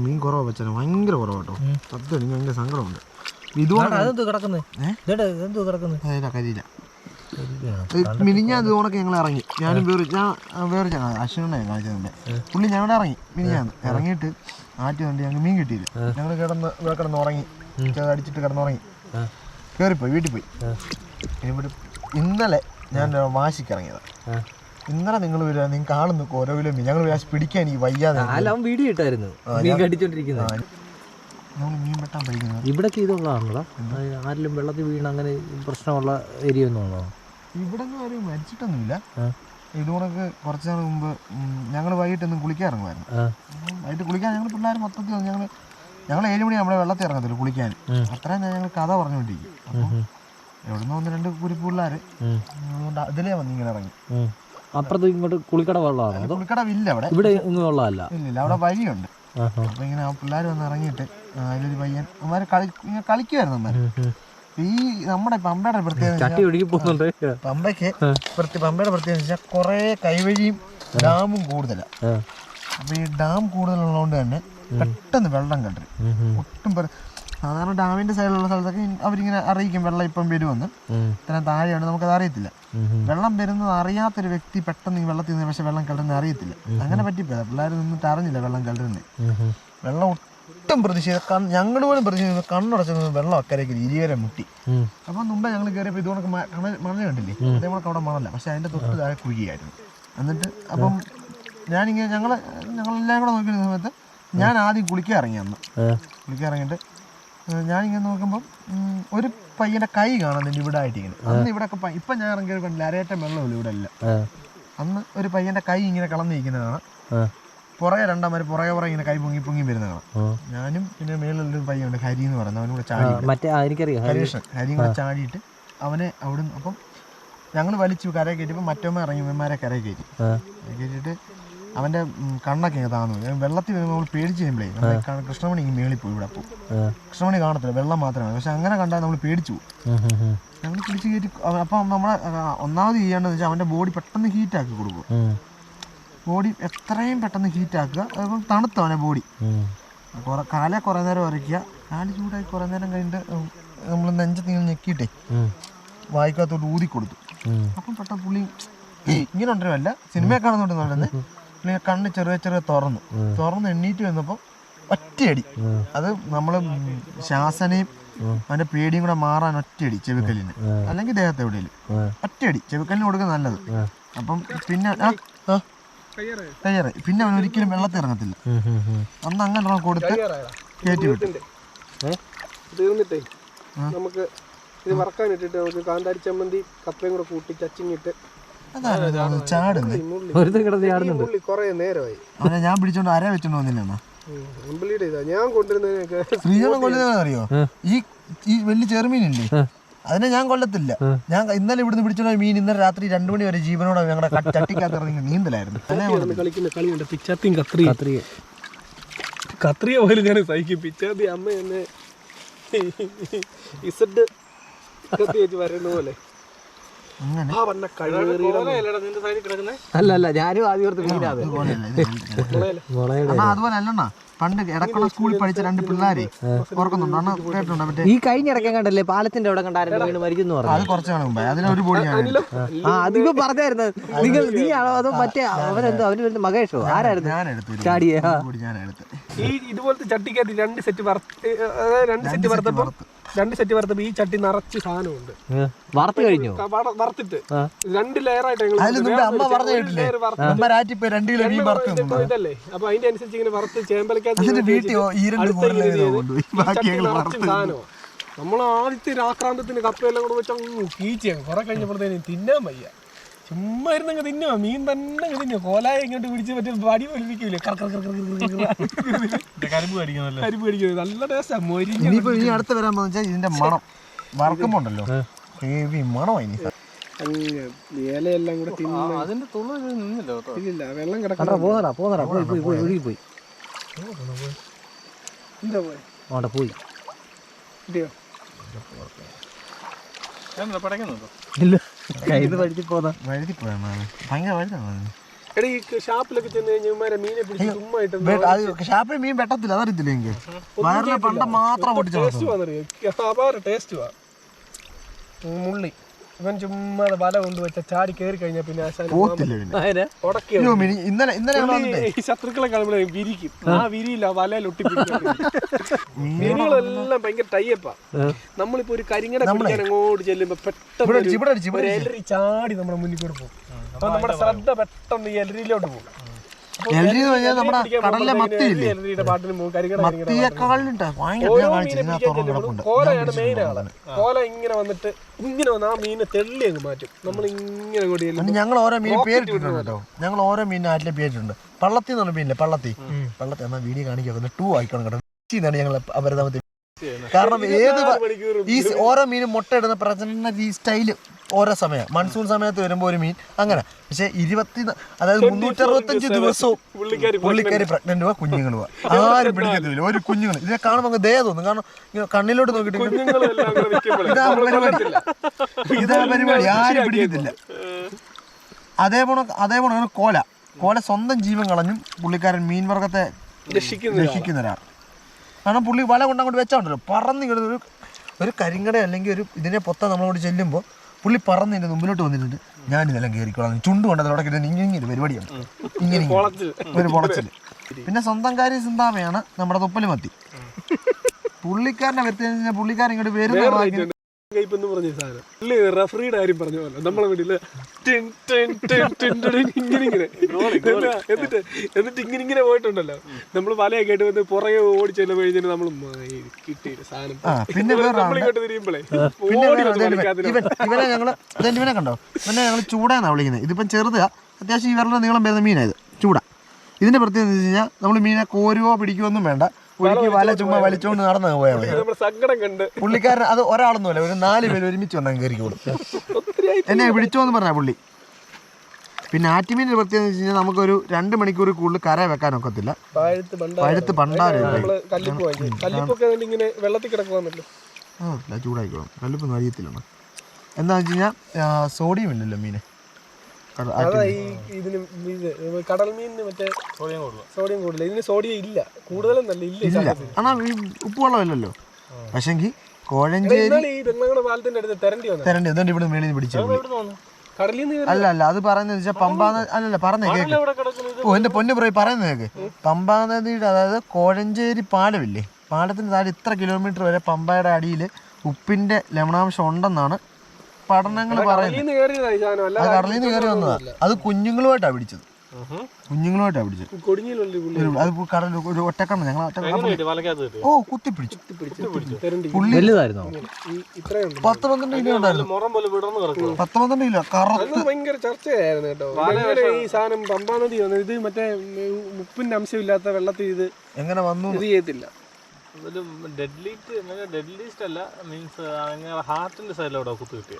മീൻ കുറവാ വെച്ചാൽ ഭയങ്കര കുറവാ കേട്ടോ. സത്യം എനിക്ക് ഭയങ്കര സങ്കടമുണ്ട്. ഇതുകൊണ്ടാണ് ഇതുകൊണ്ട് അതെന്തോ കിടക്കുന്നത് ഇതെന്തോ കിടക്കുന്നത് കരിയില്ല മിനിഞ്ഞാൻ ഇതുകൊണ്ടൊക്കെ ഞങ്ങൾ ഇറങ്ങി. ഞാനും വേറെ ഞാൻ വേറെ അശ്വനെ കാണിച്ചതുണ്ട് പുള്ളി ഞങ്ങൾ ഇറങ്ങി. മിനിഞ്ഞാന്ന്. ഇറങ്ങിയിട്ട് ആറ്റി വണ്ടി ഞങ്ങൾ മീൻ കിട്ടിയില്ല. ഞങ്ങൾ കിടന്ന് ഇവിടെ കിടന്ന് ഉറങ്ങി. അടിച്ചിട്ട് കിടന്നുറങ്ങി കയറിപ്പോയി വീട്ടിൽ പോയി. ഇവിടെ ഇന്നലെ ഞാൻ വാശിക്ക് ഇറങ്ങിയതാ. ഇന്നലെ നിങ്ങൾ വരിക നിങ്ങൾ കാണുന്നു ഓരോ കിലോ മീൻ ഞങ്ങൾ പിടിക്കാൻ ഈ വയ്യാതെ വീഡിയോ ഇട്ടായിരുന്നു. മീൻ വെട്ടാൻ പഠിക്കുന്നത്. ഇവിടൊക്കെ ഇതുള്ളതാണല്ലോ? ആരിലും വെള്ളത്തിൽ വീണ് അങ്ങനെ പ്രശ്നമുള്ള ഏരിയ ഒന്നും ആണോ ഇവിടെ ആരും മരിച്ചിട്ടൊന്നുമില്ല. ഇതുകൊണ്ടൊക്കെ കുറച്ച് നാൾ മുമ്പ് ഞങ്ങൾ വൈകിട്ടൊന്നും ആ. വൈകിട്ട് കുളിക്കാൻ ഞങ്ങൾ പിള്ളേർ മൊത്തത്തിൽ ഞങ്ങൾ ഞങ്ങൾ ഏഴ് മണി നമ്മളെ വെള്ളത്തിൽ ഇറങ്ങത്തില്ല കുളിക്കാൻ. അത്രയും ഞങ്ങൾ കഥ പറഞ്ഞുകൊണ്ടിരിക്കും. അപ്പം എവിടുന്ന് വന്ന് രണ്ട് കുരിപ്പ് പിള്ളേർ. അതുകൊണ്ട് അതിലേ വന്ന് ഇങ്ങനെ ഇറങ്ങി. അപ്പുറത്ത് ഇങ്ങോട്ട് കുളിക്കട വെള്ളമാണ്? കുളിക്കട കുളിക്കടവില്ല അവിടെ. ഇവിടെ ഒന്നും വെള്ളമല്ല. ഇല്ലില്ല അവിടെ വഴിയുണ്ട്. അപ്പം ഇങ്ങനെ ആ പിള്ളേർ വന്ന് ഇറങ്ങിയിട്ട് അതിലൊരു പയ്യൻ അവന്മാർ കളി ഇങ്ങനെ കളിക്കുമായിരുന്നു അമ്മ ഉം, ഉം. ഈ നമ്മുടെ പമ്പയുടെ പ്രത്യേകത പമ്പയ്ക്ക് പമ്പയുടെ പ്രത്യേകത വെച്ചാൽ കുറേ കൈവഴിയും ഡാമും കൂടുതലാണ് അപ്പൊ ഈ ഡാം കൂടുതലുള്ളതുകൊണ്ട് തന്നെ പെട്ടെന്ന് വെള്ളം ഉം. ഒട്ടും പെര- സാധാരണ ഡാമിന്റെ സൈഡിലുള്ള സ്ഥലത്തൊക്കെ അവരിങ്ങനെ അറിയിക്കും വെള്ളം ഇപ്പം വരുമെന്ന്. ഇത്ര ഇത്രയും താഴെയാണ് അത് അറിയത്തില്ല. വെള്ളം വരുന്നത് അറിയാത്തൊരു വ്യക്തി പെട്ടെന്ന് ഈ വെള്ളത്തിൽ നിന്ന് പക്ഷെ വെള്ളം കലരുന്നത് അറിയത്തില്ല. അങ്ങനെ പറ്റിപ്പോയത് പിള്ളേർ നിന്നിട്ട് അറിഞ്ഞില്ല വെള്ളം ഉം. വെള്ളം ഒട്ടും പ്രതിഷേധ ഞങ്ങൾ പോലും പ്രതിഷേധം കണ്ണടച്ചു വെള്ളം അക്കരയ്ക്ക് ഇരുവരെ മുട്ടി. അപ്പൊ മുമ്പേ ഞങ്ങൾ കയറിയപ്പോൾ ഇതുകൊണ്ടൊക്കെ മണൽ കണ്ടില്ലേ? അതേപോലെ അവിടെ മണല്ല പക്ഷെ അതിന്റെ തൊട്ട് താഴെ കുഴിയായിരുന്നു. എന്നിട്ട് അപ്പം ഞാനിങ്ങനെ ഞങ്ങൾ ഞങ്ങളെല്ലാം കൂടെ നോക്കുന്ന സമയത്ത് ഞാൻ ആദ്യം കുളിക്കാൻ ഇറങ്ങി അന്ന്. കുളിക്കാൻ ഇറങ്ങിയിട്ട് ഏഹ് ഞാനിങ്ങനെ നോക്കുമ്പോൾ ഒരു പയ്യന്റെ കൈ കാണുന്നുണ്ട് ഇവിടെ ആയിട്ട് ഇങ്ങനെ അന്ന് ഇവിടെ ഒക്കെ ഇപ്പൊ ഞാൻ ഇറങ്ങി കണ്ടില്ല അരയേറ്റം വെള്ളമില്ല ഇവിടെ അല്ല അന്ന് ഒരു പയ്യന്റെ കൈ ഇങ്ങനെ കളന്നിരിക്കുന്നത് കാണാം പുറകെ രണ്ടാമാര് പുറകെ പുറകെ ഇങ്ങനെ കൈ പൊങ്ങി പൊങ്ങി വരുന്ന കാണാം ഞാനും പിന്നെ മേളിലൊരു പയ്യുണ്ട് ഹരി എന്ന് പറയുന്നത്. അവനും കൂടെ ചാടി. ഹരീഷൻ ഹരിയും കൂടെ ചാടിയിട്ട് അവനെ അവിടുന്ന് അപ്പം ഞങ്ങൾ വലിച്ചു കരയെ കയറ്റിയപ്പോൾ മറ്റൊമ്മ ഇറങ്ങി ഇവന്മാരെ കരയെ കയറ്റി. കയറ്റിയിട്ട് അവന്റെ ഉം, കണ്ണൊക്കെ താന്നു. വെള്ളത്തിൽ വരുമ്പോൾ നമ്മൾ പേടിച്ച് കഴിയുമ്പോഴേ നമ്മുടെ കൃഷ്ണമണി ഈ മേളിൽ പോയി ഇവിടെ പോകും കൃഷ്ണമണി കാണത്തില്ല വെള്ളം മാത്രമാണ്. പക്ഷെ അങ്ങനെ കണ്ടാൽ നമ്മൾ പേടിച്ചു. ഞങ്ങൾ പിടിച്ച് കയറ്റി അപ്പൊ നമ്മളെ ഒന്നാമത് ചെയ്യേണ്ടതെന്ന് വെച്ചാൽ അവന്റെ ബോഡി പെട്ടെന്ന് ഹീറ്റാക്കി കൊടുക്കും. ഉം, ബോഡി എത്രയും പെട്ടെന്ന് ഹീറ്റാക്കുക. അതുപോലെ തണുത്തു അവനെ ബോഡി. കുറെ കാലെ കുറേ നേരം ഉരയ്ക്കുക കാൽ ചൂടായി കുറേ നേരം കഴിഞ്ഞിട്ട് നമ്മൾ നെഞ്ചത്ത് ഇങ്ങനെ ഞെക്കിയിട്ടേ വായിക്കാത്തോട്ട് ഊതി കൊടുത്തു. അപ്പം പെട്ടെന്ന് പുള്ളി ഇങ്ങനെ ഉണ്ടല്ല സിനിമയെ കാണുന്നുണ്ട് നടന്ന് പുള്ളി കണ്ണ് ചെറിയ ചെറിയ തുറന്നു. തുറന്ന് എണ്ണീറ്റ് വന്നപ്പോൾ ഒറ്റയടി. അത് നമ്മൾ ശാസനയും അതിന്റെ പേടിയും കൂടെ മാറാൻ ഒറ്റയടി ചെവിക്കല്ലിന്. അല്ലെങ്കിൽ ദേഹത്തെ എവിടെയും ഒറ്റയടി. ചെവിക്കല്ലിന് കൊടുക്കുക നല്ലത്. അപ്പം പിന്നെ കയ്യേറെ. പിന്നെ അവൻ ഒരിക്കലും വെള്ളത്തിൽ ഇറങ്ങത്തില്ല. അന്ന് അങ്ങനെ കൊടുത്ത് കയറ്റി വിട്ടു. തീർന്നിട്ടേ നമുക്ക് ഇത് വറക്കാൻ ഇട്ടിട്ട് നമുക്ക് കാന്താരി ചമ്മന്തി കപ്പയും കൂടെ കൂട്ടി ചച്ചിങ്ങിട്ട് ചാടുന്നുണ്ട് ഞാൻ പിടിച്ചോണ്ട് അര വെച്ചോണ്ട് വന്നില്ല ഞാൻ കൊണ്ടുവരുന്നതിനൊക്കെ അറിയോ ഈ ഈ വലിയ ചെറുമീനില്ലേ അതിനെ ഞാൻ കൊല്ലത്തില്ല ഞാൻ ഇന്നലെ ഇവിടുന്ന് പിടിച്ചോണ്ട് മീൻ ഇന്നലെ രാത്രി രണ്ടു മണി വരെ ജീവനോടെ ഞങ്ങളുടെ ചട്ടിക്കകത്ത് ഇറങ്ങി നീന്തലായിരുന്നു. കളിക്കുന്ന കളിയുണ്ട് പിച്ചാത്തിയും കത്രിയും കത്രിയ പോലും ഞാൻ സഹിക്കും പിച്ചാത്തി അമ്മ എന്നെ ഇസഡ് കത്തി വെച്ച് വരുന്ന പോലെ അല്ല അല്ല ഞാനും ആദ്യം ഓർത്ത് അതുപോലെ അല്ലണ്ണ പണ്ട് ഇടക്കുള്ള സ്കൂളിൽ പഠിച്ച രണ്ട് പിള്ളേരെ ഓർക്കുന്നുണ്ടോ? അണ്ണ കേട്ടിട്ടുണ്ടോ മറ്റേ? ഈ കഴിഞ്ഞ ഇടയ്ക്കാൻ കണ്ടല്ലേ പാലത്തിന്റെ അവിടെ കണ്ടായിരുന്നു വീണ് മരിക്കുന്നു പറഞ്ഞു അത് കുറച്ച് നാൾ മുമ്പേ അതിലൊരു പൊടി ഞാൻ ആ അതിപ്പോ പറഞ്ഞായിരുന്നു. നിങ്ങൾ നീ ആണോ അതോ മറ്റേ അവരെന്തോ അവന് വരുന്ന മകേഷോ? ആരായിരുന്നു? ഞാൻ എടുത്തു ഒരു ചാടിയ? ഞാൻ എടുത്ത് ഈ ഇതുപോലത്തെ ചട്ടിക്കകത്ത് രണ്ട് സെറ്റ് വറുത്ത് രണ്ട് സെറ്റ് വറുത്തപ്പോൾ രണ്ട് സെറ്റ് വറുത്തപ്പോ ഈ ചട്ടി നിറച്ച് സാധനമുണ്ട്. വറുത്ത് കഴിഞ്ഞു? വറുത്തിട്ട്. രണ്ട് ലെയറായിട്ട് ഇതല്ലേ? അപ്പൊ അതിന്റെ അനുസരിച്ച് ഇങ്ങനെ വറുത്ത് ചേമ്പലക്കകത്ത് സാധനമാ. നമ്മൾ ആദ്യത്തെ ആക്രാന്തത്തിന് കപ്പയെല്ലാം കൂടെ വെച്ചാൽ കീച്ചയാണ് കീച്ചിയാണ് കുറെ കഴിഞ്ഞപ്പോഴത്തേനും തിന്നാൻ വയ്യ. ചുമ്മാ ഇരുന്നങ്ങ് തിന്നുക മീൻ തന്നെ അങ്ങ് തിന്നുക കോലായ ഇങ്ങോട്ട് പിടിച്ച് മറ്റേ വടി പൊലിപ്പിക്കൂലേ. കരിമ്പ് കടിക്കുന്നത് നല്ല ടേസ്റ്റാ. മൊരിഞ്ഞ ഇനിയിപ്പോ ഇനി അടുത്ത് വരാൻ പോകുന്ന ഇതിന്റെ മണം. വറക്കുമ്പോണ്ടല്ലോ. ഹെവി മണം ഇനി. അങ്ങ് ഇലയെല്ലാം കൂടെ തിന്ന അതിന്റെ തുള്ളു നിന്നില്ല കേട്ടോ. ഇല്ലില്ല വെള്ളം കണ്ടാ കിടക്കണം പോന്നടാ പോന്നടാ പോയി പോയി പോയി ഒഴുകി പോയി. എന്താ പോയി? അവിടെ പോയി. കിട്ടിയോ എന്താ പടയ്ക്കുന്നുണ്ടോ? ഇല്ല. കയ്യിൽ പഠിച്ചു പോന്ന. വഴുതി പോയാണ് ഭയങ്കര വഴുതാണ് എടാ ഈ ഷാപ്പിലൊക്കെ ചെന്ന് കഴിഞ്ഞാൽ ഇവന്മാരെ മീനെ പിടിച്ച് ചുമ്മാ ഇട്ട് അത് ഷാപ്പിൽ മീൻ വെട്ടത്തില്ല അതറിയത്തില്ല എനിക്ക് വയറിലെ പണ്ട മാത്രം പൊട്ടിച്ചു ടേസ്റ്റ് മുള്ളി. ഇവൻ ചുമ്മാ വല കൊണ്ടുവച്ച ചാടി കയറി കഴിഞ്ഞാൽ പിന്നെ പോത്തില്ല പിന്നെ. അയ്യോ, മിനി- ഇന്നലെ ഇന്നലെ ഞങ്ങൾ വന്നിട്ടേ ഈ ശത്രുക്കളെ കാണുമ്പോഴേ വിരിക്കും. ആ. വിരിയില്ല വലയിലൊട്ടി മീനുകളെല്ലാം ഭയങ്കര ടൈപ്പാ നമ്മളിപ്പോ ഒരു കരിങ്ങട പിടിക്കാൻ അങ്ങോട്ട് ചെല്ലുമ്പോ പെട്ടെന്ന് ഇവിടെ അടിച്ച്, ഇവിടെ അടിച്ച്, ഇവിടെ ഒരു എലറി ചാടി നമ്മുടെ മുന്നിൽ കൂടെ പോകും. അപ്പൊ നമ്മുടെ ശ്രദ്ധ പെട്ടെന്ന് ഈ എലരിയിലോട്ട് പോകും. എന്ന് പറഞ്ഞാൽ നമ്മുടെ കടലിലെ മത്തിയില്ലേ? കോലയാണ് മെയിൻ ആൾ. കോല ഇങ്ങനെ വന്നിട്ട് ഇങ്ങനെ വന്ന് ആ മീനെ തെള്ളി അങ്ങ് മാറ്റും. നമ്മൾ ഇങ്ങനെ കൂടി ഞങ്ങൾ ഓരോ മീൻ പേരിട്ടിട്ടുണ്ട് കേട്ടോ. ഞങ്ങൾ ഓരോ മീൻ നാട്ടിലെ പേരിട്ടുണ്ട് പള്ളത്തി എന്ന് പറഞ്ഞ മീനില്ലേ? പള്ളത്തി. പള്ളത്തി. എന്നാ വീഡിയോ കാണിക്കാൻ ടൂ ആയിക്കണം കേട്ടോ. എന്നാണ് ഞങ്ങൾ അപരതാമത്തെ കാരണം ഏത് ഈ ഓരോ മീനും മുട്ട ഇടുന്ന പ്രചരണ ഈ സ്റ്റൈൽ ഓരോ സമയം. മൺസൂൺ സമയത്ത് വരുമ്പോ ഒരു മീൻ. അങ്ങനെ. പക്ഷെ ഇരുപത്തി അതായത് മുന്നൂറ്റി അറുപത്തഞ്ച് ദിവസവും പുള്ളിക്കാരി പ്രഗ്നന്റ് പോവാ കുഞ്ഞുങ്ങൾ പോവാ ആരും പിടിക്കത്തില്ല. ഒരു കുഞ്ഞുങ്ങൾ ഇതിനെ കാണുമ്പോൾ അങ്ങ് ദയ തോന്നും. കാരണം കണ്ണിലോട്ട് നോക്കിയിട്ട് ഇതാ പരിപാടി. ഇതാ പരിപാടി. ആരും പിടിക്കത്തില്ല. അതേപോലെ അതേപോലെ കോല. കോല സ്വന്തം ജീവൻ കളഞ്ഞും പുള്ളിക്കാരൻ മീൻ വർഗത്തെ രക്ഷിക്കുന്ന ഒരാൾ കാരണം പുള്ളി വല കൊണ്ടങ്ങോട്ട് വെച്ചാണ്ടല്ലോ വെച്ചോണ്ടല്ലോ പറന്ന് കിടന്ന് ഒരു ഒരു കരിങ്കട അല്ലെങ്കിൽ ഒരു ഇതിനെ പൊത്ത നമ്മളോട് ചെല്ലുമ്പോൾ പുള്ളി പറന്ന് എന്റെ മുമ്പിലോട്ട് വന്നിട്ടുണ്ട്. ഞാൻ ഇതെല്ലാം കയറിക്കോളാം ചുണ്ട് കൊണ്ടത് അവിടെ കിട്ടുന്ന ഇങ്ങനെ പരിപാടിയാണ്. ഇങ്ങനെ. ഒരു പൊളച്ചിൽ പിന്നെ സ്വന്തം കാര്യം സിന്താമയാണ് നമ്മുടെ തുപ്പൽ മത്തി. പുള്ളിക്കാരനെ വ്യത്യാസം പുള്ളിക്കാരൻ ഇങ്ങോട്ട് വരുന്ന കയ്പ് എന്ന് പറഞ്ഞ സാധനം. പുള്ളി റഫറിയുടെ കാര്യം പറഞ്ഞ പോലെ. നമ്മളെ വീട്ടിൽ ഇങ്ങനെ ഇങ്ങനെ എന്നിട്ട് എന്നിട്ട് എന്നിട്ട് ഇങ്ങനെ ഇങ്ങനെ പോയിട്ടുണ്ടല്ലോ. നമ്മൾ വലയൊക്കെ ആയിട്ട് വന്ന് പുറകെ ഓടി ചെല്ലുമ്പോൾ കഴിഞ്ഞിട്ട് നമ്മൾ കിട്ടി സാധനം. പിന്നെ. നമ്മളിങ്ങോട്ട് തിരിയുമ്പോഴേ പിന്നെ ഓടി ഇവൻ- ഇവനെ ഞങ്ങൾ ഇവനെ കണ്ടോ? പിന്നെ ഞങ്ങൾ ചൂടാന്നാ വിളിക്കുന്നത് ഇതിപ്പം ചെറുതാ അത്യാവശ്യം ഈ വിരലിന്റെ നീളം വരുന്ന മീനായത് ചൂടാ. ഇതിന്റെ പ്രത്യേകത എന്ന് വെച്ച് കഴിഞ്ഞാൽ നമ്മൾ മീനെ കോരുവോ പിടിക്കുവോ ഒന്നും വേണ്ട. ഒഴുക്കി വല ചുമ്മാ വലിച്ചോണ്ട് നടന്നു പോയാൽ സങ്കടം കണ്ട്. പുള്ളിക്കാരൻ അത് ഒരാളൊന്നുമല്ല ഒരു നാല് പേര് ഒരുമിച്ച് വന്നാൽ കയറി കൂടും എന്നെ വിളിച്ചോന്ന് പറഞ്ഞ പുള്ളി. പിന്നെ ആറ്റുമീന്റെ പ്രത്യേകത എന്ന് വെച്ച് കഴിഞ്ഞാൽ നമുക്കൊരു രണ്ട് മണിക്കൂർ കൂടുതൽ കര വെക്കാൻ ഒക്കത്തില്ല. പഴുത്ത് പണ്ടാ പഴുത്ത് പണ്ടാരും ഇങ്ങനെ വെള്ളത്തിൽ കിടക്കുവാന്നല്ലോ ആ ചൂടായിക്കോളും. കല്ലുപ്പൊന്നും അറിയത്തില്ല എന്താണെന്ന് വെച്ച് കഴിഞ്ഞാൽ സോഡിയം ഇല്ലല്ലോ മീന്. അതാ ആറ്റുമീൻ. ഈ ഇതിന് ഇത് കടൽ മീനിന് മറ്റേ സോഡിയം കൂടുതൽ ഇതിന് സോഡിയം ഇല്ല. ഇല്ല ഈ ഇല്ല. സാധനത്തിന്. കാരണം ഈ ഉപ്പുവെള്ളം പക്ഷെങ്കിൽ കോഴഞ്ചേരി എന്നാലും ഈ വെള്ളങ്ങളുടെ പാലത്തിന്റെ അടുത്ത് തെരണ്ടി വന്നത്. തരണ്ടി. അതുകൊണ്ട് ഇവിടെ മേളിൽ നിന്ന് പിടിച്ചു കടലിൽ നിന്ന് അല്ല അല്ല. അത് പറയുന്നത് വെച്ചാൽ അല്ലല്ല പറഞ്ഞേ കേക്ക്. ഓ എന്റെ പൊന്നു പറയും പറയുന്നത് കേക്ക്. പമ്പാ നദിയുടെ അതായത് കോഴഞ്ചേരി പാലമില്ലേ പാലത്തിന് താഴെ ഇത്ര കിലോമീറ്റർ വരെ പമ്പയുടെ അടിയിൽ ഉപ്പിന്റെ ലവണാംശം ഉണ്ടെന്നാണ് പഠനങ്ങൾ കടലിൽ പറയുന്നത്. കടലിൽ നിന്ന് കയറി വന്നതാ. അത് കുഞ്ഞുങ്ങളുമായിട്ടാണ് പിടിച്ചത്. കുഞ്ഞുങ്ങളുമായിട്ടാണ് പിടിച്ചത്. കൊടിഞ്ഞിലുള്ള പുള്ളി. അത് കടൽ ഒരു ഒറ്റക്കണ്ണ. ഞങ്ങൾ ഒറ്റക്കണ്ണ ഓ കുത്തി പിടിച്ചു. വലുതായിരുന്നോ? ഇത്രയുണ്ട് പത്ത് പന്ത്രണ്ട് കിലോ ഉണ്ടായിരുന്നു. മുറം പോലെ വിടർന്ന് കിടക്കുക പത്ത് പന്ത്രണ്ട് കിലോ കറുത്ത്. ഭയങ്കര ചർച്ചയായിരുന്നു കേട്ടോ. ഈ സാധനം പമ്പാ നദി വന്നത് ഇത് മറ്റേ ഉപ്പിന്റെ അംശമില്ലാത്ത വെള്ളത്തിൽ ഇത് എങ്ങനെ വന്നു? ഇത് ചെയ്യത്തില്ല. ഒരു ഡെഡ് ലീസ്റ്റ് അല്ല മീൻസ് അങ്ങനെ ഹാർട്ടിന്റെ സൈഡിലോടെ കുത്തു കിട്ടിയ.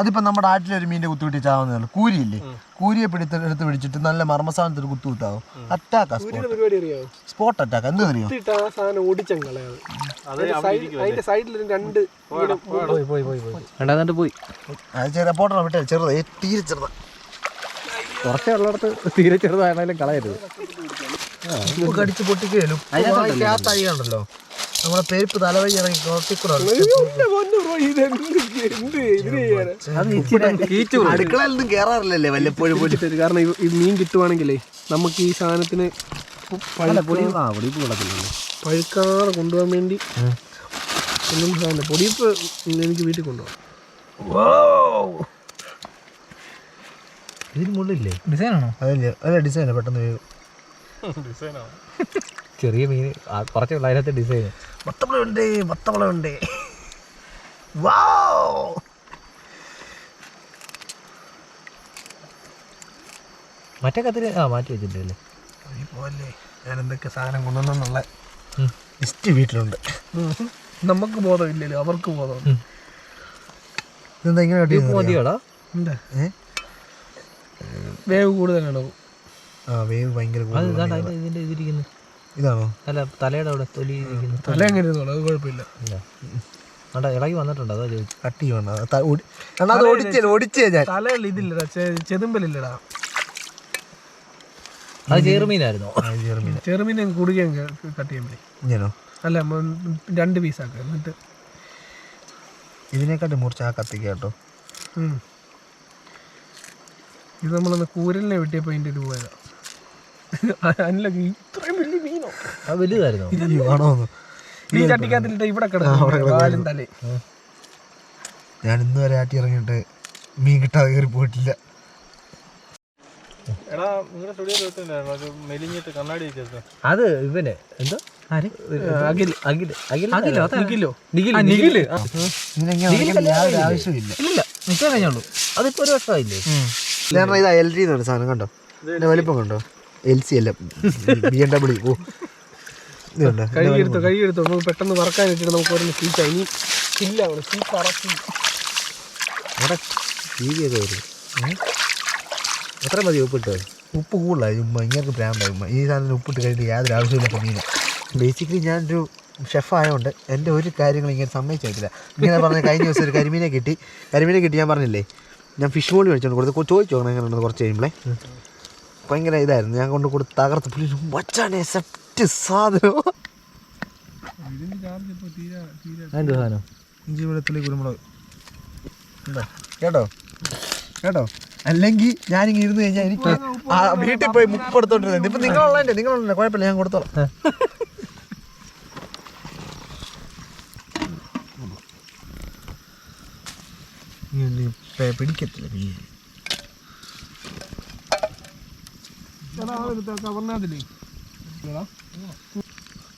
അതിപ്പോ നമ്മുടെ ആറ്റിലൊരു മീനിന്റെ കുത്തു കിട്ടി ഉള്ളൂ. കൂരിയില്ലേ? കൂരിയെ പിടിത്ത് എടുത്ത് പിടിച്ചിട്ട് നല്ല മർമ്മസ്ഥാനത്ത് ഒരു കുത്തു കിട്ടാവും. അറ്റാക്കാ സ്പോട്ട് പരിപാടി അറിയാവോ? സ്പോട്ട് അറ്റാക്ക് എന്ത് അറിയോ? പോട്ടോ വിട്ടേ ചെറുതാ. തീരെ ചെറുതാ. കുറച്ചേ ഉള്ളിടത്ത് തീരെ ചെറുതായാലും കളയരുത്. ഉപ്പ് കടിച്ച് പൊട്ടിക്കുകയല്ലോ ഉണ്ടല്ലോ. നമ്മളെ പേരിപ്പ് തലവഴി ഇറങ്ങി കുറച്ചിക്കൂടെ? അടുക്കളയിൽ നിന്നും കേറാറില്ലല്ലേ വല്ലപ്പോഴും പോയിട്ട്? കാരണം മീൻ കിട്ടുവാണെങ്കിലേ നമുക്ക് ഈ സാധനത്തിന് പഴുക്കാതെ കൊണ്ടുപോകാൻ വേണ്ടി ഒന്നും സാധനം പൊടിയപ്പ് എനിക്ക് വീട്ടിൽ കൊണ്ടുപോകാം ഇതിന് മുള്ളില്ലേ ഡിസൈനാണോ? അതല്ലേ അല്ല ഡിസൈൻ പെട്ടെന്ന്. ഡിസൈനാണ് ചെറിയ മീൻ കുറച്ച് അതിനകത്ത് ഡിസൈൻ വത്തവളയുണ്ട് വത്തവളയുണ്ട് വാ മറ്റേ കത്തിരി ആ മാറ്റി വെച്ചിട്ടില്ലേ പോലെ ഞാൻ എന്തൊക്കെ സാധനം കൊണ്ടുവന്നുള്ള ലിസ്റ്റ് വീട്ടിലുണ്ട്. നമുക്ക് ബോധമില്ലല്ലോ അവർക്ക് ബോധം ഇതെന്താ ഇങ്ങനെ മതിയോടാ? വേവ് കൂടുതലാണോ ആ വേവ് ഭയങ്കര കൂടുതലാണ്. ഇതിന്റെ ഇതിരിക്കുന്നു? ഇതാണോ? അല്ല തലയുടെ അവിടെ തൊലി ഇരിക്കുന്നു. തല എങ്ങനെ ഇരുന്നോളൂ അത് കുഴപ്പമില്ല. അവിടെ ഇളകി വന്നിട്ടുണ്ട്? അതാ ചോദിച്ചു. കട്ടി എന്നാ അത് ഓടിച്ചേ ഓടിച്ചേ ഞാൻ. തലയുള്ള ഇതില്ലടാ ചെതുമ്പലില്ലടാ. അത് ചെറുമീനായിരുന്നു ചെറുമീൻ കുടുകയും കട്ട് ചെയ്യാൻ ഇങ്ങനോ? അല്ല രണ്ട് പീസാക്കുക എന്നിട്ട്. ഇതിനെക്കാട്ടി മുറിച്ച് ആ കത്തിക്ക കേട്ടോ. ഇത് നമ്മളൊന്ന് കൂരലിനെ വെട്ടിയപ്പോൾ അതിന്റെ ഒരു പോയതാ ഇത്രയും വലിയ മീനോ? വലുതായിരുന്നോ? ഈ ചട്ടിക്കകത്തിലിട്ട് ഇവിടെ കിടക്കും കാലും തലേ ഞാൻ ഇന്ന് വരെ ആട്ടി ഇറങ്ങിയിട്ട് മീൻ കിട്ടാതെ കയറി പോയിട്ടില്ല. അത് ഇവനെ. എന്തോ? ആ. അതിപ്പോ ഒരു വർഷമായില്ലേ? ഞാൻ ഇതാ എൽ ജി എന്നാണ് സാധനം കണ്ടോ? വലിപ്പം കണ്ടോ? എൽ സി അല്ല ബി എം ഡബ്ല്യു. ഓ. കഴുകിയെടുത്തോ കഴുകിയെടുത്തോ നമുക്ക് പെട്ടെന്ന് വറക്കാൻ ഇട്ടിട്ട് നമുക്ക് ഓരോന്ന് സീറ്റ് ഇനി ഇല്ല സീറ്റ് ഇറക്കി അവിടെ ഒക്കെ വരും. എത്ര മതി ഉപ്പിട്ട്? ഉപ്പ് കൂടുതലായി. ഉമ്മ ഇങ്ങനെ പ്രാന്തായി ഉമ്മ. ഈ സാധനം ഉപ്പിട്ട് കഴിഞ്ഞിട്ട് യാതൊരു ആവശ്യമില്ല മീന. ബേസിക്കലി ഞാനൊരു ഷെഫായതുകൊണ്ട് എന്റെ ഒരു കാര്യങ്ങൾ ഇങ്ങനെ സമ്മതിച്ചിട്ടില്ല ഇങ്ങനെ പറഞ്ഞ കഴിഞ്ഞ ദിവസം ഒരു കരിമീനെ കിട്ടി. കരിമീനെ കിട്ടി ഞാൻ പറഞ്ഞില്ലേ? ഞാൻ ഫിഷ് മോളി മേടിച്ചോണ്ട് കൊടുത്ത് ചോദിച്ചു ഉണ്ടെന്ന് കുറച്ച് കഴിയുമ്പോഴേ ഭയങ്കര ഇതായിരുന്നു. ഞാൻ കൊണ്ട് കൊടുത്ത് തകർത്ത് പുള്ളി വച്ചാണേ സെപ്റ്റ് സാധനം. ഇഞ്ചി വെളുത്തുള്ളി കുരുമുളക്. എന്താ കേട്ടോ? കേട്ടോ? അല്ലെങ്കിൽ ഞാനിങ്ങനെ ഇരുന്ന് കഴിഞ്ഞാൽ എനിക്ക് ആ വീട്ടിൽ പോയി മുപ്പ് എടുത്തോണ്ടിരുന്നത്. ഇപ്പൊ നിങ്ങളുള്ളതിന്റെ നിങ്ങളുള്ള കുഴപ്പമില്ല ഞാൻ കൊടുത്തോളാം. പിടിക്കത്തില്ല മീൻ.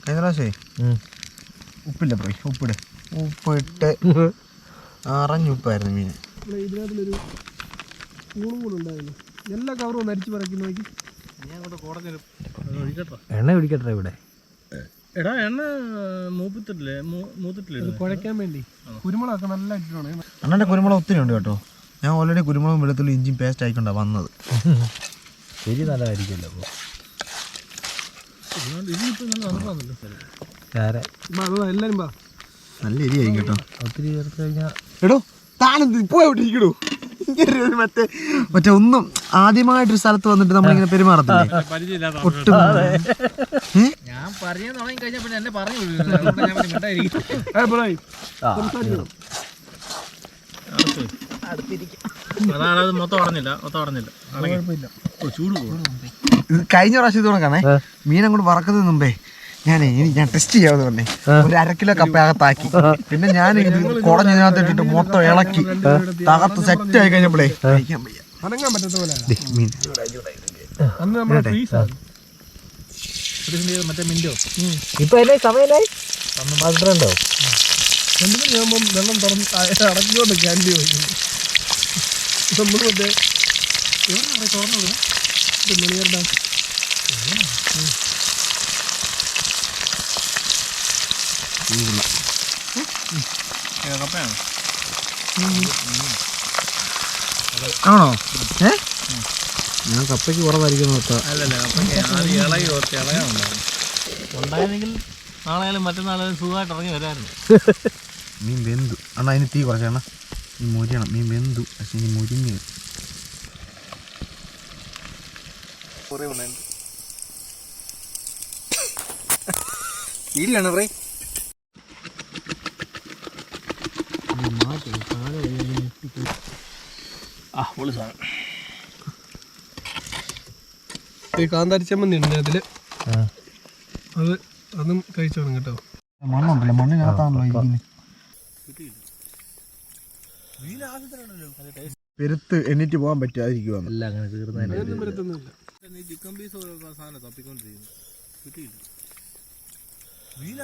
കഴിഞ്ഞ പ്രാവശ്യേ. ഉപ്പില്ല പോയി ഉപ്പിട്. ഉപ്പിട്ട്. അറിഞ്ഞുപ്പായിരുന്നു മീൻ. ഇവിടെ ഇതിനകത്തിലൊരു സ്പൂണും കൂടെ ഉണ്ടായിരുന്നു. എല്ലാ കവറും ഒന്ന് അരിച്ചു പറക്കി നോക്കി. എണ്ണ പിടിക്കട്ടെ ഇവിടെ? എടാ എണ്ണ മൂപ്പിത്തിട്ടില്ലേ? മൂത്തിട്ടില്ലേ കുഴയ്ക്കാൻ വേണ്ടി. കുരുമുളകൊക്കെ നല്ല ഇട്ടിട്ടുണ്ട്. അണ്ണന്റെ കുരുമുളക് ഒത്തിരി ഉണ്ട് കേട്ടോ. ഞാൻ ഓൾറെഡി കുരുമുളകും വെളുത്തുള്ളി ഇഞ്ചിയും പേസ്റ്റ് ആയിക്കൊണ്ടാണ് വന്നത്. ശരി നല്ലതായിരിക്കുമല്ലോ അപ്പോൾ. നല്ല എരി എരിയായി കേട്ടോ. ഒത്തിരി ചേർത്ത് കഴിഞ്ഞാൽ എടോ താനെന്ത് ഇപ്പോ എവിടെ ഇരിക്കടോ മറ്റേ മറ്റേ ഒന്നും ആദ്യമായിട്ടൊരു സ്ഥലത്ത് വന്നിട്ട് നമ്മളിങ്ങനെ പെരുമാറത്തില്ലേ? ഒട്ടും. ഞാൻ പറഞ്ഞു തുടങ്ങി കഴിഞ്ഞാൽ പിന്നെ എന്നെ പറഞ്ഞു അതാണ് അത് മൊത്തം അടഞ്ഞില്ല മൊത്തം അടഞ്ഞില്ല ചൂട് കഴിഞ്ഞ പ്രാവശ്യം ഇത് കണക്കാണേ മീൻ അങ്ങോട്ട് വറക്കുന്നതിന് മുമ്പേ ഞാനേ ഇനി ഞാൻ ടെസ്റ്റ് ചെയ്യാൻ പറഞ്ഞേ. ഒരു അരക്കിലോ കിലോ കപ്പ അകത്താക്കി. പിന്നെ ഞാൻ ഇത് കുടഞ്ഞതിനകത്ത് ഇട്ടിട്ട് മൊത്തം ഇളക്കി. തകർത്ത് സെറ്റ് ആയി കഴിഞ്ഞപ്പോഴേ കഴിക്കാൻ വയ്യ. ഇപ്പൊ എന്നെ സമയമായി പന്ത്രണ്ടോ രണ്ടു വെള്ളം തുറന്ന് അടഞ്ഞുകൊണ്ട് ക്യാൻഡി വയ്ക്കുന്നു. നമ്മൾ മറ്റേ ഇവിടെ തുറന്നു മണിയറുടെ കപ്പയാണ് ആണോ? ഏ? ഞാൻ കപ്പയ്ക്ക് കുറവായിരിക്കും അല്ലല്ല കപ്പയ്ക്ക് ആദ്യം ഇളകി ഓർത്ത് ഇളകാനുണ്ടായിരുന്നു. ഉണ്ടായിരുന്നെങ്കിൽ നാളെയാലും മറ്റന്നാളായാലും സുഖമായിട്ട് ഇറങ്ങി വരാറുണ്ട് മീൻ വെന്തു അണ്ണാ അതിന് തീ കുറച്ചെണ്ണ ഈ മുരിയണം മീൻ വെന്തു പക്ഷെ ഇനി മുരിഞ്ഞ് വീട്ടിലാണ് പറയും ആ പൊളി സാധനം ഈ കാന്താരി ചമ്മന്തി ഉണ്ട് അതിൽ അത് അതും കഴിച്ചു തുടങ്ങി കേട്ടോ. മണ്ണുണ്ടല്ലോ മണ്ണിനകത്താണല്ലോ ഇരിക്കുന്നത് പെരുത്ത് എണ്ണിട്ട് പോകാൻ പറ്റാതിരിക്കുവാണ്. എല്ലാം അങ്ങനെ തീർന്നതിന് ഒന്നും വരത്തൊന്നുമില്ല ചിക്കൻ പീസ് സാധനം തപ്പിക്കൊണ്ടിരിക്കുന്നു. കിട്ടിയില്ല.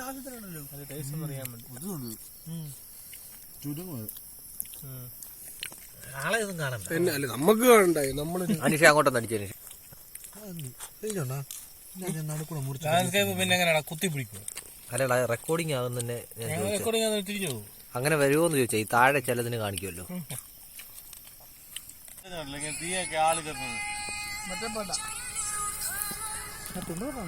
അത് ടേസ്റ്റ് ഒന്ന് അറിയാൻ വേണ്ടി. നാളെ ഒന്നും കാണണ്ട. പിന്നെ അല്ല നമുക്ക് കാണണ്ടായി. നമ്മൾ അനിഷ അങ്ങോട്ടൊന്ന് അടിച്ചു ലാൻഡ്സ്കേപ്പ് പിന്നെ എങ്ങനെയാ കുത്തി പിടിക്കും അല്ലടാ റെക്കോർഡിംഗ് ആകുന്നെ ഞാൻ ചോദിച്ചത്. റെക്കോർഡിംഗ് തിരിഞ്ഞു പോകും അങ്ങനെ വരുമോ എന്ന് ചോദിച്ചാ ഈ താഴെ ചിലതിന് കാണിക്കുമല്ലോ ഓ തീയൊക്കെ ആൾ കത്തുന്നത്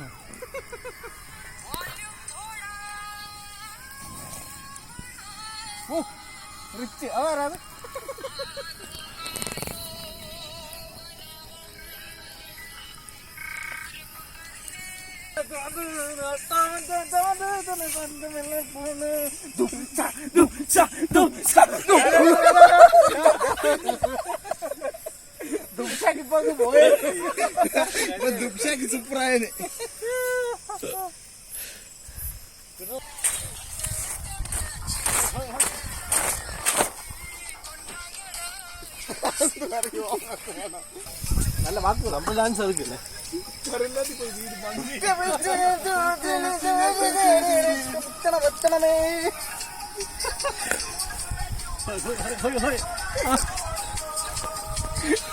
നല്ല വാക്ക് നമ്മൾ ഡാൻസ് കളിക്കില്ലേ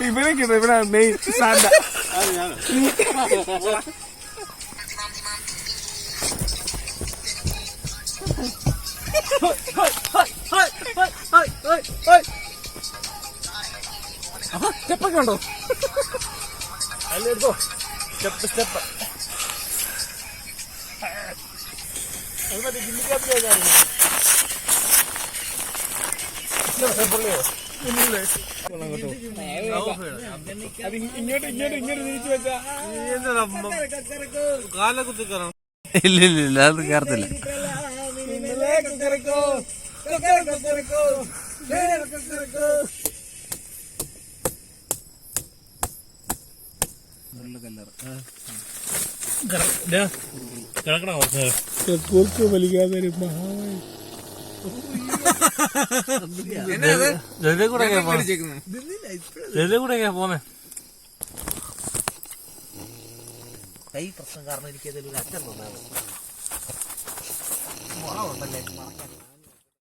ഇവനൊക്കെ ഇവനാ മെയിൻ സാന്റ സ്റ്റെപ്പൊക്കെ ഉണ്ടോ അല്ലെടുത്തോ സ്റ്റെപ്പ് സ്റ്റെപ്പ് അത് മറ്റേ ജിമ്മിക്കകത്ത് അത് ഇങ്ങോട്ട് ഇങ്ങോട്ട് ഇങ്ങോട്ട് തിരിച്ചു വെച്ചാ കാലെ കുത്തി കയറണം ഇല്ല ഇല്ല ഇല്ല അത് കയറത്തില്ല കിടക്കണ വലിക്കാതെ ഒരു കൂടെ പോന്നെ? പോന്നെ? കൈ പ്രശ്നം കാരണം എനിക്ക് അച്ഛൻ ഒരു അറ്റം തോന്നാറ്